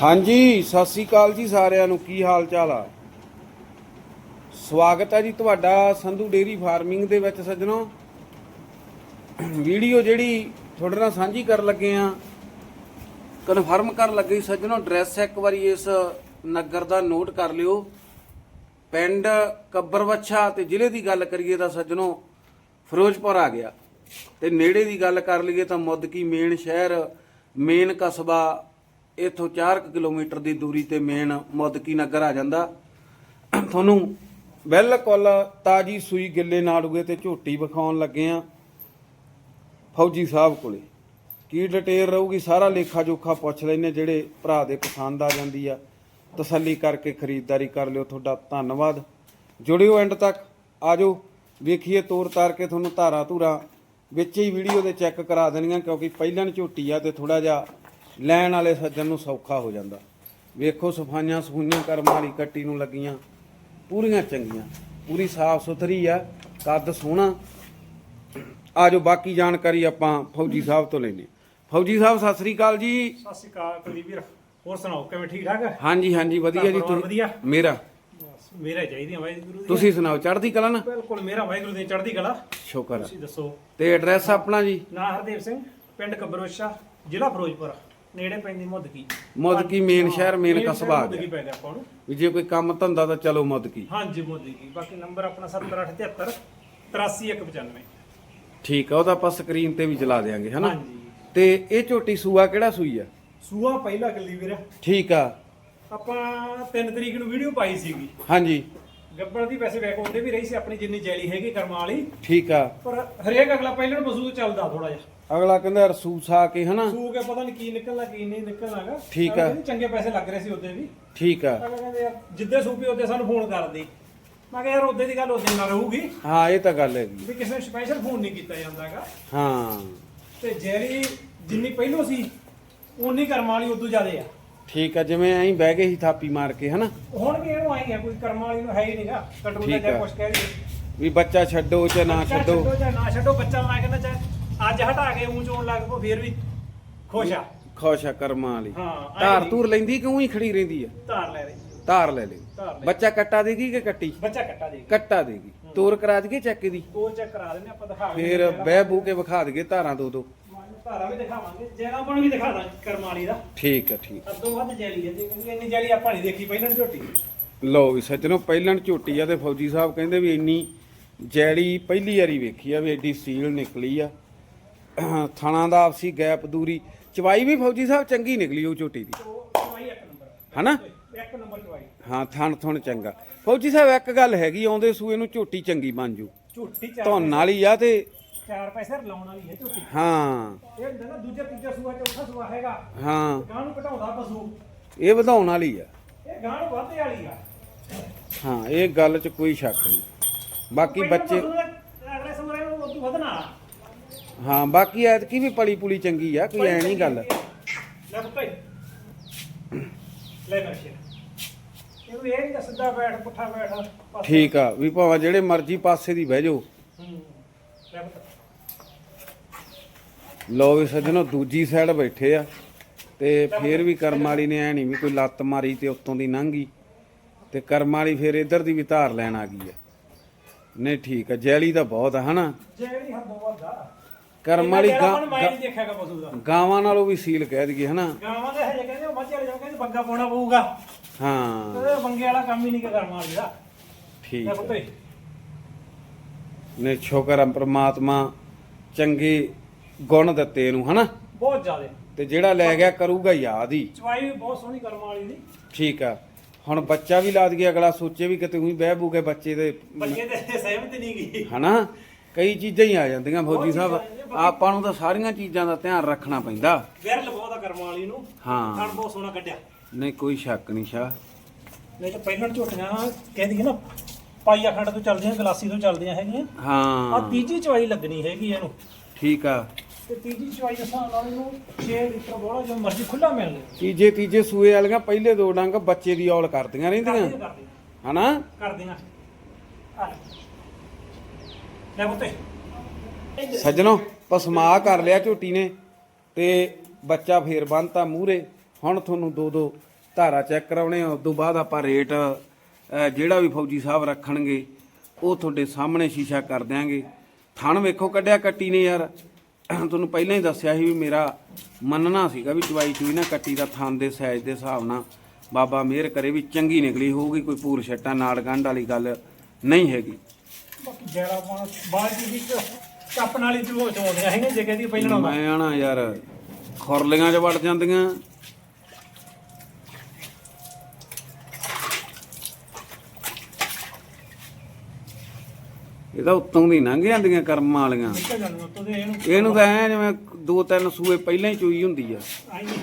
ਹਾਂਜੀ, ਸਤਿ ਸ੍ਰੀ ਅਕਾਲ ਜੀ ਸਾਰਿਆਂ ਨੂੰ। ਕੀ ਹਾਲ ਚਾਲ ਆ? ਸਵਾਗਤ ਹੈ ਜੀ ਤੁਹਾਡਾ ਸੰਧੂ ਡੇਰੀ ਫਾਰਮਿੰਗ ਦੇ ਵਿੱਚ ਸੱਜਣੋ। ਵੀਡੀਓ ਜਿਹੜੀ ਤੁਹਾਡੇ ਨਾਲ ਸਾਂਝੀ ਕਰਨ ਲੱਗੇ ਆ, ਕਨਫਰਮ ਕਰਨ ਲੱਗੇ ਸੱਜਣੋ, ਐਡਰੈਸ ਇੱਕ ਵਾਰੀ ਇਸ ਨਗਰ ਦਾ ਨੋਟ ਕਰ ਲਿਓ। ਪਿੰਡ ਕੱਬਰਵੱਛਾ ਤੇ ਜ਼ਿਲ੍ਹੇ ਦੀ ਗੱਲ ਕਰੀਏ ਤਾਂ ਸੱਜਣੋ, ਫਿਰੋਜ਼ਪੁਰ ਆ ਗਿਆ। ਤੇ ਨੇੜੇ ਦੀ ਗੱਲ ਕਰ ਲਈਏ ਤਾਂ ਮੁੱਦਕੀ ਮੇਨ ਸ਼ਹਿਰ, ਮੇਨ ਕਸਬਾ ਇੱਥੋਂ 4 ਕਿਲੋਮੀਟਰ ਦੀ ਦੂਰੀ ਤੇ ਮੇਨ ਮੁੱਦਕੀ ਨਗਰ ਆ ਜਾਂਦਾ। ਤੁਹਾਨੂੰ ਬਿਲਕੁਲ ਤਾਜੀ ਸੂਈ ਗਿੱਲੇ ਨਾੜੂਏ ਤੇ ਝੋਟੀ ਵਿਖਾਉਣ ਲੱਗੇ ਆ ਫੌਜੀ ਸਾਹਿਬ ਕੋਲੇ। ਕੀ ਡਿਟੇਲ ਰਹੂਗੀ ਸਾਰਾ ਲੇਖਾ ਜੋਖਾ ਪੁੱਛ ਲੈਨੇ ਜਿਹੜੇ ਭਰਾ ਦੇ ਪਸੰਦ ਆ ਜਾਂਦੀ ਆ। ਤਸੱਲੀ ਕਰਕੇ ਖਰੀਦਦਾਰੀ ਕਰ ਲਿਓ ਤੁਹਾਡਾ। ਧੰਨਵਾਦ। ਜੁੜਿਓ ਐਂਡ ਤੱਕ। ਆਜੋ, ਵੇਖੀਏ ਤੋਰ ਤਾਰ ਕੇ ਤੁਹਾਨੂੰ ਧਾਰਾ ਧੂਰਾ ਵਿੱਚ ਹੀ ਵੀਡੀਓ ਦੇ ਚੈੱਕ ਕਰਾ ਦੇਣੀਆਂ, ਕਿਉਂਕਿ ਪਹਿਲਾਂ ਝੋਟੀ ਆ ਤੇ ਥੋੜਾ ਜਿਹਾ ਲੈਣ ਵਾਲੇ ਸੱਜਣ ਨੂੰ ਸੌਖਾ ਹੋ ਜਾਂਦਾ। ਵੇਖੋ ਸਫਾਈਆਂ ਸਫੂਈਆਂ ਕਰਮ ਵਾਲੀ ਕੱਟੀ ਨੂੰ ਲੱਗੀਆਂ। ਪੂਰੀਆਂ ਚੰਗੀਆਂ। ਪੂਰੀ ਸਾਫ਼ ਸੁਥਰੀ ਆ ਕੱਦ ਸੋਹਣਾ। ਆਜੋ ਬਾਕੀ ਜਾਣਕਾਰੀ ਆਪਾਂ ਫੌਜੀ ਸਾਹਿਬ ਤੋਂ ਲੈਨੇ ਫੌਜੀ ਸਾਹਿਬ ਸਤਿ ਸ੍ਰੀ ਅਕਾਲ ਜੀ। ਸਤਿ ਸ਼੍ਰੀ ਅਕਾਲ ਕੁਲਦੀਪ ਵੀਰ। ਹੋਰ ਸੁਣਾਓ ਕਿਵੇਂ ਠੀਕ ਠਾਕ? ਹੈ ਹਾਂਜੀ ਹਾਂਜੀ ਵਧੀਆ ਜੀ। ਪਰਿਵਾਰ ਵਧੀਆ? ਮੇਰਾ। ਬਸ ਮੇਰਾ ਚਾਹੀਦੀ ਵਾਹਿਗੁਰੂ ਦੀ ਤੁਸੀਂ ਸੁਣਾਓ ਚੜ੍ਹਦੀ ਕਲਾ ਨਾ? ਬਿਲਕੁਲ ਮੇਰਾ ਵਾਹਿਗੁਰੂ ਦੀ ਚੜ੍ਹਦੀ ਕਲਾ। ਸ਼ੁਕਰ ਆ। ਤੁਸੀਂ ਦੱਸੋ। ਤੇ ਐਡਰੈਸ ਆਪਣਾ ਜੀ? ਨਾਂ ਹਰਦੇਵ ਸਿੰਘ ਪਿੰਡ ਕਬਰੋਸ਼ਾ ਜ਼ਿਲ੍ਹਾ ਫਿਰੋਜ਼ਪੁਰ। ਨੇੜੇ ਪੈਂਦੀ ਮੁੱਦਕੀ। ਮੁੱਦਕੀ ਮੇਨ ਸ਼ਹਿਰ ਮੇਨ ਕਸਬਾ ਆ ਮੁੱਦਕੀ ਗਿਆ। ਆਪਾਂ ਨੂੰ। ਵੀ ਜੇ ਕੋਈ ਕੰਮ ਧੰਦਾ ਤਾਂ ਚਲੋ ਮੁੱਦਕੀ। ਹਾਂਜੀ ਮੁੱਦਕੀ। ਬਾਕੀ ਨੰਬਰ ਆਪਣਾ 7873 83195 ਠੀਕ ਆ ਉਹਦਾ ਆਪਾਂ ਸਕਰੀਨ ਤੇ ਵੀ ਚਲਾ ਦੇਾਂਗੇ ਹਨਾ? ਹਾਂਜੀ। ਤੇ ਇਹ ਝੋਟੀ ਸੂਆ ਕਿਹੜਾ ਸੂਈ ਆ? ਸੂਆ ਪਹਿਲਾ ਕੁਲਦੀਪ ਵੀਰ। ਠੀਕ ਆ। ਆਪਾਂ 3 ਤਰੀਕ ਨੂੰ ਵੀਡੀਓ ਪਾਈ ਸੀਗੀ। ਹਾਂਜੀ। ਗੱਬੜ ਦੀ ਵੈਸੇ ਬੈਕ ਹੁੰਦੇ ਵੀ ਰਹੀ ਸੀ ਆਪਣੀ ਜਿੰਨੀ ਜੈਲੀ ਹੈਗੀ ਕਰਮਾਂ ਵਾਲੀ। ਠੀਕ ਆ। ਪਰ ਹਰੇਕ ਅਗਲਾ ਪਹਿਲਾਂ ਪਸ਼ੂ ਤੋਂ ਚੱਲਦਾ ਥੋੜਾ ਜਿਹਾ। ਅਗਲਾ ਕਹਿੰਦਾ ਰਸੂਸ ਆ ਕੇ ਹਨਾ। ਸੂ ਕੇ ਪਤਾ ਨਹੀਂ ਕੀ ਨਿਕਲਣਾ ਕੀ ਨਹੀਂ ਨਿਕਲਣਾਗਾ ਠੀਕ ਆ। ਚੰਗੇ ਪੈਸੇ ਲੱਗ ਰਹੇ ਸੀ ਉਹਦੇ ਵੀ। ਠੀਕ ਆ। ਅਗਲਾ ਕਹਿੰਦੇ ਯਾਰ ਜਿੱਦੇ ਸੂਪੀ ਉਹਦੇ ਸਾਨੂੰ ਫੋਨ ਕਰਦੀ ਮੈਂ ਕਿਹਾ ਯਾਰ ਉਹਦੇ ਦੀ ਗੱਲ ਉਹਦੇ ਨਾਲ ਰਹੂਗੀ। ਹਾਂ ਇਹ ਤਾਂ ਗੱਲ ਹੈਗੀ। ਵੀ ਕਿਸੇ ਨੂੰ ਸਪੈਸ਼ਲ ਫੋਨ ਨਹੀਂ ਕੀਤਾ ਜਾਂਦਾਗਾ ਹਾਂ। ਤੇ ਜੈਰੀ ਜਿੰਨੀ ਪਹਿਲੋਂ ਸੀ ਉਨੀ ਕਰਮਾਂ ਵਾਲੀ ਉਦੋਂ ਜ਼ਿਆਦੇ ਆ। ਠੀਕ ਆ ਜਿਵੇਂ ਐਂ ਬਹਿ ਗਏ ਸੀ ਥਾਪੀ ਮਾਰ ਕੇ ਹਨਾ। ਹੁਣ ਵੀ ਇਹਨੂੰ ਆਈ ਆ ਕੋਈ ਕਰਮਾਂ ਵਾਲੀ ਨੂੰ ਹੈ ਹੀ ਨਹੀਂਗਾ। ਕੰਟਰੋਲ ਦਾ ਠੀਕ ਆ। ਕੁਛ ਕਹਿ ਰਹੀ ਵੀ ਬੱਚਾ ਛੱਡੋ ਚਾਹੇ ਨਾ ਛੱਡੋ। ਜਾਂ ਨਾ ਛੱਡੋ ਬੱਚਾ ਮੈਂ ਕਹਿੰਦਾ ਚਾਹੇ ਅੱਜ ਹਟਾ ਕੇ ਊਂ ਚੋਣ ਲੱਗ ਪੋ ਫੇਰ ਵੀ ਖੁਸ਼ ਆ। ਖੁਸ਼ ਆ ਕਰਮਾਂ ਵਾਲੀ। ਹਾਂ ਧਾਰ। ਧੂਰ ਲੈਂਦੀ ਕਿਉਂ ਹੀ ਖੜੀ ਰਹਿੰਦੀ ਆ? ਧਾਰ ਲੈ ਰਹੀ ਧਾਰ ਲੈ ਲੈ ਧਾਰ ਲੈ ਬੱਚਾ ਕੱਟਾ ਦੇਗੀ ਕਿ ਕੱਟੀ? ਬੱਚਾ ਕੱਟਾ ਦੇ ਕੱਟਾ ਦੇਗੀ। ਤੋਰ ਕਰਾ ਦਈਏ ਚੱਕ ਦੀ? ਉਹ ਚੈੱਕ ਕਰਾ ਦਿੰਦੇ ਆਪਾਂ ਦਿਖਾ ਕੇ ਫੇਰ ਬਹਿ ਬੂ ਕੇ ਵਿਖਾ ਦਈਏ ਧਾਰਾਂ ਦੋ ਦੋ। ਧਾਰਾ ਵੀ ਦਿਖਾਵਾਂਗੇ ਜੈਲਾ ਬਣ ਵੀ ਦਿਖਾ ਦਾਂਗੇ ਕਰਮ ਵਾਲੀ ਦਾ। ਠੀਕ ਆ ਠੀਕ। ਅੱਧੋ ਵੱਧ ਜੈਲੀ ਹੈ ਕਿਉਂਕਿ ਇੰਨੀ ਜੈਲੀ ਆਪਾਂ ਨਹੀਂ ਦੇਖੀ ਪਹਿਲਾਂ ਝੋਟੀ। ਲਓ ਵੀ ਸੱਜਣੋ ਪਹਿਲਾਂ ਝੋਟੀ ਆ ਤੇ ਫੌਜੀ ਸਾਹਿਬ ਕਹਿੰਦੇ ਵੀ ਇੰਨੀ ਜੈੜੀ ਪਹਿਲੀ ਵਾਰੀ ਵੇਖੀ ਆ ਵੀ ਐਡੀ ਸੀਲ ਨਿਕਲੀ ਆ। ਥਣਾ ਦਾ ਆਪਸੀ ਗੈਪ ਦੂਰੀ ਚਵਾਈ ਵੀ ਫੌਜੀ ਸਾਹਿਬ ਚੰਗੀ ਨਿਕਲੀ ਉਹ ਝੋਟੀ ਦੀ। ਹਨਾ? ਇੱਕ ਨੰਬਰ ਚਵਾਈ ਹਾਂ ਥਣ ਥਣ ਚੰਗਾ। ਫੌਜੀ ਸਾਹਿਬ ਇੱਕ ਗੱਲ ਹੈਗੀ ਆਉਂਦੇ ਸੂਏ ਨੂੰ ਝੋਟੀ ਚੰਗੀ ਬਣ ਜੂ। ਝੋਟੀ ਚਾਰ ਧੁੰਨ ਵਾਲੀ ਆ ਤੇ ਚਾਰ ਪੈਸੇ ਲਾਉਣ ਵਾਲੀ ਹੈ ਝੋਟੀ। ਹਾਂ। ਇਹ ਹੁੰਦਾ ਨਾ ਦੂਜਾ ਤੀਜਾ ਸੂਆ ਚੌਥਾ ਸੂਆ ਹੈਗਾ। ਹਾਂ। ਗਾਂ ਨੂੰ ਘਟਾਉਂਦਾ ਪਸ਼ੂ। ਇਹ ਵਧਾਉਣ ਵਾਲੀ ਆ। ਇਹ ਗਾਂ ਨੂੰ ਵਾਧੇ ਵਾਲੀ ਆ। ਹਾਂ ਇਹ ਗੱਲ 'ਚ ਕੋਈ ਸ਼ੱਕ ਨਹੀਂ। ਬਾਕੀ ਬੱਚੇ ਅਗਲੇ ਸਮੇਂ ਨੂੰ ਉਦੋਂ ਵਧਣਾ ਹਾਂ ਬਾਕੀ ਐਤਕੀ ਵੀ ਪਲੀ ਪੁਲੀ ਚੰਗੀ ਆ ਕੋਈ ਐ ਨਹੀਂ ਗੱਲ। ਲੈ ਪੁੱਤ ਲੈ ਨਸ਼ੇ ਇਹ ਵੀ ਇਹ ਨਹੀਂ ਸਿੱਧਾ ਬੈਠ ਪੁੱਠਾ ਬੈਠ। ਠੀਕ ਆ ਵੀ ਭਾਵੇਂ ਜਿਹੜੇ ਮਰਜ਼ੀ ਪਾਸੇ ਦੀ ਬਹਿ ਜਾਓ। ਲੈ ਵੀ ਸੱਜਣੋ ਦੂਜੀ ਸਾਈਡ ਬੈਠੇ ਆ ਤੇ ਫੇਰ ਵੀ ਕਰਮ ਵਾਲੀ ਨੇ ਐ ਨਹੀਂ ਵੀ ਕੋਈ ਲੱਤ ਮਾਰੀ ਤੇ ਉੱਤੋਂ ਦੀ ਲੰਘੀ ਤੇ ਕਰਮ ਵਾਲੀ ਫੇਰ ਇੱਧਰ ਦੀ ਵੀ ਧਾਰ ਲੈਣ ਆ ਗਈ ਆ। ਨਹੀਂ ਠੀਕ ਆ ਜੈਲੀ ਤਾਂ ਬਹੁਤ ਆ ਹਨਾ? ਜਿਹੜੀ ਹੱਦੋਂ ਵੱਧਾ ਕਰਮ ਵਾਲੀ ਮੈਂ ਗਾਂ- ਨਹੀਂ ਦੇਖਿਆਗਾ ਪਸ਼ੂ ਦਾ। ਗਾਵਾਂ ਨਾਲੋਂ ਵੀ ਸੀਲ ਕਹਿ ਦਈਏ ਹਨਾ? ਗਾਵਾਂ ਦੇ ਹਜੇ ਕਹਿੰਦੇ ਉਹ ਮੱਝ ਵਾਲੇ ਜਾਓ ਕਹਿੰਦੇ ਬੰਗਾ ਪਾਉਣਾ ਪਊਗਾ। ਹਾਂ। ਤੇ ਬੰਗੇ ਵਾਲਾ ਕੰਮ ਹੀ ਨਹੀਂ ਕਰਨਾ ਵਾਲੀ ਦਾ। ਠੀਕ ਲੈ ਆ ਪੁੱਤ। ਨੇ ਸ਼ੁਕਰ ਆ ਪ੍ਰਮਾਤਮਾ ਚੰਗੇ ਗੁਣ ਦਿੱਤੇ ਇਹਨੂੰ ਹਨਾ? ਬਹੁਤ ਜ਼ਿਆਦੇ। ਤੇ ਜਿਹੜਾ ਲੈ ਗਿਆ ਕਰੂਗਾ ਯਾਦ ਹੀ। ਚਵਾਈ ਵੀ ਬਹੁਤ ਸੋਹਣੀ ਕਰਮ ਵਾਲੀ ਦੀ। ਠੀਕ ਆ। ਹੁਣ ਬੱਚਾ ਵੀ ਲਾਦ ਗਿਆ ਅਗਲਾ ਸੋਚੇ ਵੀ ਕਿਤੇ ਉਹੀ ਬਹਿ ਬੂ ਕੇ ਬੱਚੇ ਦੇ ਬੱਚੇ ਤੇ ਸਹਿਮਤ ਨਹੀਂ ਗਈ। ਹਨਾ? ਕਈ ਚੀਜ਼ਾਂ ਹੀ ਆ ਜਾਂਦੀਆਂ ਫੌਜੀ ਸਾਹਿਬ। ਆਪਾਂ ਨੂੰ ਤਾਂ ਸਾਰੀਆਂ ਚੀਜ਼ਾਂ ਦਾ ਧਿਆਨ ਰੱਖਣਾ ਪੈਂਦਾ। ਵਿਰਲ ਬਹੁਤ ਆ ਕਰਮ ਵਾਲੀ ਨੂੰ। ਹਾਂ। ਥਣ ਬਹੁਤ ਸੋਹਣਾ ਕੱਢਿਆ। ਨਹੀਂ ਕੋਈ ਸ਼ੱਕ ਨਹੀਂ ਸ਼ਾ। ਨਹੀਂ ਤਾਂ ਪਹਿਲਾਂ ਝੋਟੀਆਂ ਕਹਿੰਦੀ ਨਾ ਪਾਈਆ ਖੰਡ ਤੋਂ ਚੱਲਦੀਆਂ ਗਲਾਸੀ ਤੋਂ ਚੱਲਦੀਆਂ ਹੈਗੀਆਂ। ਆ ਹਾਂ ਤੀਜੀ ਚਵਾਈ ਲੱਗਣੀ ਹੈਗੀ ਇਹਨੂੰ। ਠੀਕ ਆ। ਤੇ ਤੀਜੀ ਚਵਾਈ ਦੇ ਹਿਸਾਬ ਨਾਲ ਇਹਨੂੰ 6 ਲੀਟਰ ਬੋਲਾ ਜੋ ਮਰਜ਼ੀ ਖੁੱਲਾ ਮਿਲ ਲੇ ਤੀਜੇ ਤੀਜੇ ਸੂਏ ਵਾਲੀਆਂ ਪਹਿਲੇ ਦੋ ਡੰਗ ਬੱਚੇ ਦੀ ਔਲ ਕਰਦੀਆਂ ਰਹਿੰਦੀਆਂ। ਹਨਾ? ਕਰਦੀਆਂ। ਆ ਲੈ। ਪੁੱਤੇ। ਸੱਜਣੋ, ਪਸਮਾ ਕਰ ਲਿਆ ਝੋਟੀ ਨੇ ਤੇ ਬੱਚਾ ਫੇਰ ਬੰਨਤਾ ਮੂਰੇ ਹੁਣ ਤੁਹਾਨੂੰ ਦੋ ਦੋ ਧਾਰਾ ਚੈੱਕ ਕਰਾਉਣੇ ਆ, ਉਸ ਤੋਂ ਬਾਅਦ ਆਪਾਂ ਰੇਟ ਜਿਹੜਾ ਵੀ ਫੌਜੀ ਸਾਹਿਬ ਰੱਖਣਗੇ, ਉਹ ਤੁਹਾਡੇ ਸਾਹਮਣੇ ਸ਼ੀਸ਼ਾ ਕਰ ਦਿਆਂਗੇ। ਥਣ ਵੇਖੋ ਕੱਢਿਆ ਕੱਟੀ ਨੇ ਯਾਰ। ਤੁਹਾਨੂੰ ਪਹਿਲਾਂ ਹੀ ਦੱਸਿਆ ਸੀ ਵੀ ਮੇਰਾ ਮੰਨਣਾ ਸੀਗਾ ਵੀ ਚਵਾਈ ਚੂਈ ਨਾ ਕੱਟੀ ਦਾ ਥਣ ਦੇ ਸਾਈਜ਼ ਦੇ ਹਿਸਾਬ ਨਾਲ। ਬਾਬਾ ਮਿਹਰ ਕਰੇ ਵੀ ਚੰਗੀ ਨਿਕਲੀ ਹੋਊਗੀ, ਕੋਈ ਪੂਰ ਛੱਟਾ, ਨਾੜ ਗੰਢ ਵਾਲੀ ਗੱਲ ਨਹੀਂ ਹੈਗੀ। ਬਾਲਟੀ ਦੀ ਕੱਪ ਨਾਲ ਹੀ ਪਹਿਲਾਂ ਮੈਂ ਆਣਾ ਯਾਰ ਖੁਰਲੀਆਂ 'ਚ ਵੜ ਜਾਂਦੀਆਂ। ਇਹਦਾ ਉੱਤੋਂ ਦੀ ਲੰਘ ਜਾਂਦੀਆਂ ਕਰਮਾਂ ਵਾਲੀਆਂ। ਨਿਕਲ ਜਾਂਦੇ ਉੱਤੋਂ ਦੇ ਇਹਨੂੰ ਇਹਨੂੰ ਤਾਂ ਐ ਜਿਵੇਂ ਦੋ ਤਿੰਨ ਸੂਏ ਪਹਿਲਾਂ ਹੀ ਚੋਈ ਹੁੰਦੀ ਆ। ਆਈ ਨਹੀਂ।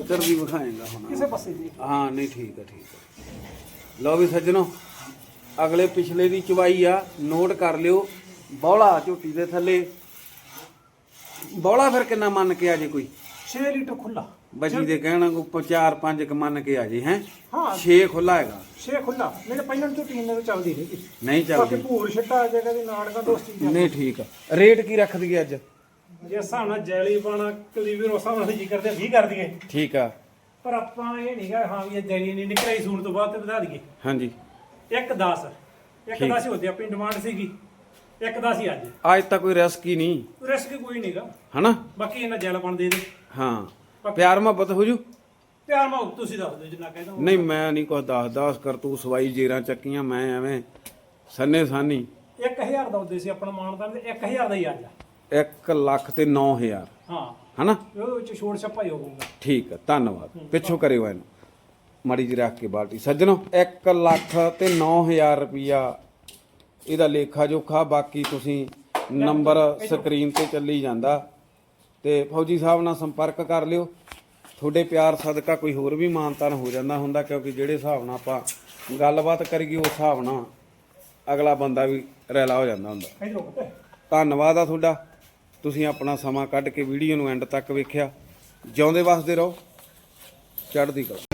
ਇੱਧਰ ਦੀ ਵਿਖਾਏਗਾ ਹੁਣ। ਕਿਸੇ ਪਾਸੇ ਦੀ। ਹਾਂ ਨਹੀਂ ਠੀਕ ਹੈ ਠੀਕ ਹੈ ਲਓ ਵੀ ਸੱਜਣੋ। ਅਗਲੇ ਪਿਛਲੇ ਦੀ ਚਵਾਈ ਆ ਨੋਟ ਕਰ ਲਿਓ। ਬੌਲਾ ਝੋਟੀ ਦੇ ਥੱਲੇ। ਬੌਲਾ ਫਿਰ ਕਿੰਨਾ ਮੰਨ ਕੇ ਆ ਜੇ ਕੋਈ? 6 ਲੀਟਰ ਖੁੱਲਾ ਬਜੀ ਦੇ ਕਹਿਣਾ ਕੋ 4 5 ਕ ਮੰਨ ਕੇ ਆ ਜੇ ਹੈ? ਹਾਂ। 6 ਖੁੱਲਾ ਹੈਗਾ। 6 ਖੁੱਲਾ ਮੇਰੇ ਪਹਿਲਾਂ ਝੋਟੀ ਇੰਨੇ ਤੋਂ ਚੱਲਦੀ ਰਹੀ ਨਹੀਂ ਬਾਕੀ ਚੱਲਦੀ ਭੂਰ ਛੱਟਾ ਜਗ੍ਹਾ ਦੀ ਨਾੜਗਾ ਦੋਸਤੀ ਦੀ ਨਹੀਂ ਠੀਕ ਆ। ਰੇਟ ਕੀ ਰੱਖ ਦਈਏ ਅੱਜ? ਜੇ ਹਿਸਾਬ ਨਾਲ ਜੈਲੀ ਪਾਣਾ ਕਦੀ ਵੀ ਰੋਸਾ ਨਾਲ ਜੀ ਕਰਦੇ 20 ਕਰ ਦਈਏ। ਠੀਕ ਆ। ਪਰ ਆਪਾਂ ਇਹ ਨਹੀਂਗਾ ਹਾਂ ਵੀ ਇਹ ਜੈਲੀ ਨਹੀਂ ਨਿਕਲਾਈ ਸੂਣ ਤੋਂ ਬਾਅਦ ਤੇ ਵਧਾ ਦਈਏ। ਹਾਂਜੀ। ਇੱਕ 10 ਇੱਕ 10 ਹੀ ਹੁੰਦੀ ਆਪਣੀ ਡਿਮਾਂਡ ਸੀਗੀ। ਇੱਕ 10 ਹੀ ਅੱਜ। ਅੱਜ ਤਾਂ ਕੋਈ ਰਿਸਕ ਹੀ ਨਹੀਂ। ਰਿਸਕ ਕੋਈ ਨਹੀਂਗਾ ਹਨਾ? ਬਾਕੀ ਇਹਨਾਂ ਜੈਲ ਬਣ ਦੇ ਦੇ। ਹਾਂ। ਪਿਆਰ ਮੁਹੱਬਤ ਹੋ ਜੂ? ਪਿਆਰ ਮਾਉ ਤੁਸੀਂ ਦੱਸ ਦਿਓ ਜਿੰਨਾ ਕਹਿੰਦਾ ਨਹੀਂ ਮੈਂ ਨਹੀਂ ਕੁਛ ਦੱਸ ਦੱਸ ਕਰ ਤੂੰ ਸਵਾਈ ਜੇਰਾਂ ਚੱਕੀਆਂ ਮੈਂ ਐਵੇਂ ਸੰਨੇ ਸਾਨੀ। 1000 ਦਾ ਹੁੰਦੇ ਸੀ ਆਪਣਾ ਮਾਨਦਾਨ ਤੇ 1000 ਦਾ ਹੀ ਅੱਜ 1 ਲੱਖ ਤੇ 9000 ਹਾਂ। ਹਨਾ? ਉਹਦੇ ਵਿੱਚ ਛੋੜ ਛੱਪਾ ਹੀ ਹੋਊਗਾ। ਠੀਕ ਹੈ ਧੰਨਵਾਦ। ਪਿੱਛੋਂ ਕਰਿਓ ਇਹਨੂੰ। ਮਾੜੀ ਜੀ ਰੱਖ ਕੇ ਬਾਲਟੀ ਸੱਜਣੋ 1 ਲੱਖ ਤੇ 9000 ਰੁਪਿਆ ਇਹਦਾ ਲੇਖਾ ਜੋਖਾ ਬਾਕੀ ਤੁਸੀਂ ਨੰਬਰ ਸਕਰੀਨ ਤੇ ਚੱਲੀ ਜਾਂਦਾ। ਤੇ ਫੌਜੀ ਸਾਹਿਬ ਨਾਲ ਸੰਪਰਕ ਕਰ ਲਿਓ। ਤੁਹਾਡੇ ਪਿਆਰ ਸਦਕਾ ਕੋਈ ਹੋਰ ਵੀ ਮਾਨਤਾਨ ਹੋ ਜਾਂਦਾ ਹੁੰਦਾ ਕਿਉਂਕਿ ਜਿਹੜੇ ਹਿਸਾਬ ਨਾਲ ਆਪਾਂ ਗੱਲਬਾਤ ਕਰੀਏ ਉਸ ਹਿਸਾਬ ਨਾਲ ਅਗਲਾ ਬੰਦਾ ਵੀ ਰੈਲਾ ਹੋ ਜਾਂਦਾ ਹੁੰਦਾ। ਧੰਨਵਾਦ ਆ ਤੁਹਾਡਾ। ਤੁਸੀਂ ਆਪਣਾ ਸਮਾਂ ਕੱਢ ਕੇ ਵੀਡੀਓ ਨੂੰ ਐਂਡ ਤੱਕ ਵੇਖਿਆ। ਜਿਉਂਦੇ ਵਸਦੇ ਰਹੋ। ਚੜ੍ਹਦੀ ਕਲਾ।